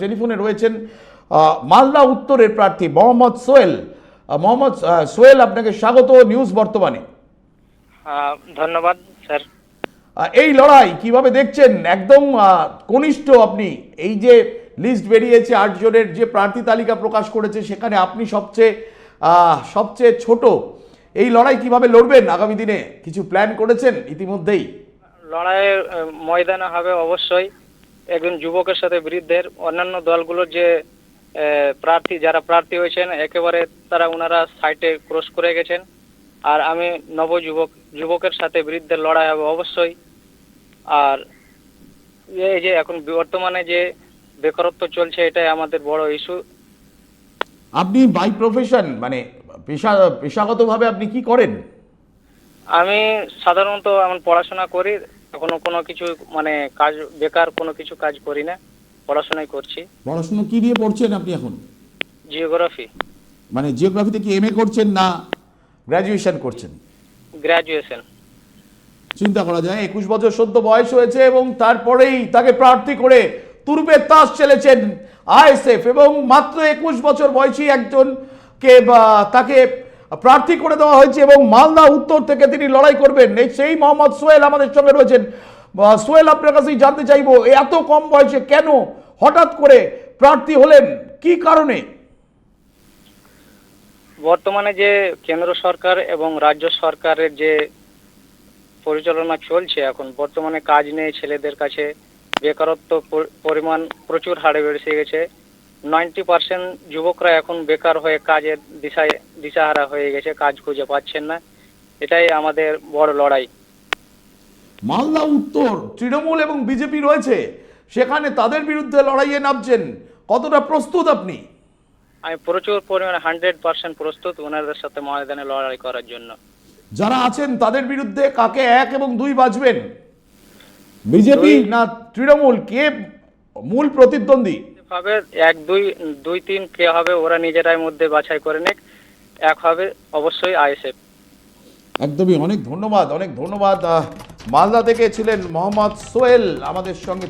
টেলিফোনে রয়েছেন মালদা উত্তরের প্রার্থী মোহাম্মদ আহ, মোহাম্মদ সোহেল আপনাকে স্বাগত নিউজ বর্তমানে। ধন্যবাদ স্যার। এই লড়াই কীভাবে দেখছেন? একদম কনিষ্ঠ আপনি। এই যে লিস্ট বেরিয়েছে আটজনের যে প্রার্থী তালিকা প্রকাশ করেছে সেখানে আপনি সবচেয়ে সবচেয়ে ছোট। এই লড়াই কীভাবে লড়বেন? আগামী দিনে কিছু প্ল্যান করেছেন ইতিমধ্যেই? লড়াইয়ের ময়দানে হবে অবশ্যই। একজন যুবকের সাথে বৃদ্ধের অন্যান্য দলগুলোর যে প্রার্থী যারা প্রার্থী হয়েছেন একেবারে তারা ওনারা সাইটে ক্রস করে গেছেন। আর আমি নবযুবক যুবকের সাথে বৃদ্ধের লড়াই হবে অবশ্যই। আর এই যে এখন বর্তমানে যে বেকারত্ব চলছে এটাই আমাদের বড় ইস্যু আপনি বাই প্রফেশন মানে পেশা পেশাগতভাবে আপনি কি করেন? আমি সাধারণত এমন পড়াশোনা করি এখনও কোনো কিছু মানে কাজ বেকার কোনো কিছু কাজ করি না পড়াশোনাই করছি। পড়াশুনো কি নিয়ে পড়ছেন আপনি এখন? জিওগ্রাফি মানে জিওগ্রাফিতে কি এমএ করছেন না গ্র্যাজুয়েশন করছেন? গ্র্যাজুয়েশন চিন্তা করা যায় একুশ বছর সদ্য বয়স হয়েছে এবং তারপরেই তাকে প্রার্থী করে তুরুপের তাস চেলেছেন আইএসএফ এবং মাত্র একুশ বছর বয়সী একজনকে বা তাকে প্রার্থী করে দেওয়া হয়েছে এবং মালদা উত্তর থেকে তিনি লড়াই করবেন। এই সেই মোহাম্মদ সোহেল আমাদের সঙ্গে রয়েছেন। সোহেল, আপনার কাছেই জানতে চাইব এত কম বয়সে কেন হঠাৎ করে প্রার্থী হলেন? কি কারণে? বর্তমানে যে কেন্দ্র সরকার এবং রাজ্য সরকারের যে পরিচালনা চলছে এখন, বর্তমানে কাজ নেই ছেলেদের কাছে। বেকারত্ব পরিমাণ প্রচুর হারে বেড়ে গেছে। নাইনটি পার্সেন্ট যুবকরা এখন বেকার হয়ে কাজের দিশায় দিশাহারা হয়ে গেছে কাজ খুঁজে পাচ্ছেন না। এটাই আমাদের বড় লড়াই। মালদা উত্তর তৃণমূল এবং বিজেপি রয়েছে। সেখানে তাদের বিরুদ্ধে লড়াইয়ে নামছেন। কতটা প্রস্তুত আপনি? আমি প্রচুর পরিমাণে হান্ড্রেড পার্সেন্ট প্রস্তুত ওনাদের সাথে ময়দানে লড়াই করার জন্য। যারা আছেন তাদের বিরুদ্ধে কাকে এক এবং দুই বাজবেন বিজেপি না তৃণমূল? কে মূল প্রতিদ্বন্দ্বী? ভাবে এক, দুই দুই, তিন, কে হবে ওরা নিজেরাই মধ্যে বাছাই করে নেক। এক হবে অবশ্যই আইএসএফ। একদমই, অনেক ধন্যবাদ অনেক ধন্যবাদ। মালদা থেকে ছিলেন মোহাম্মদ সোহেল, আমাদের সঙ্গে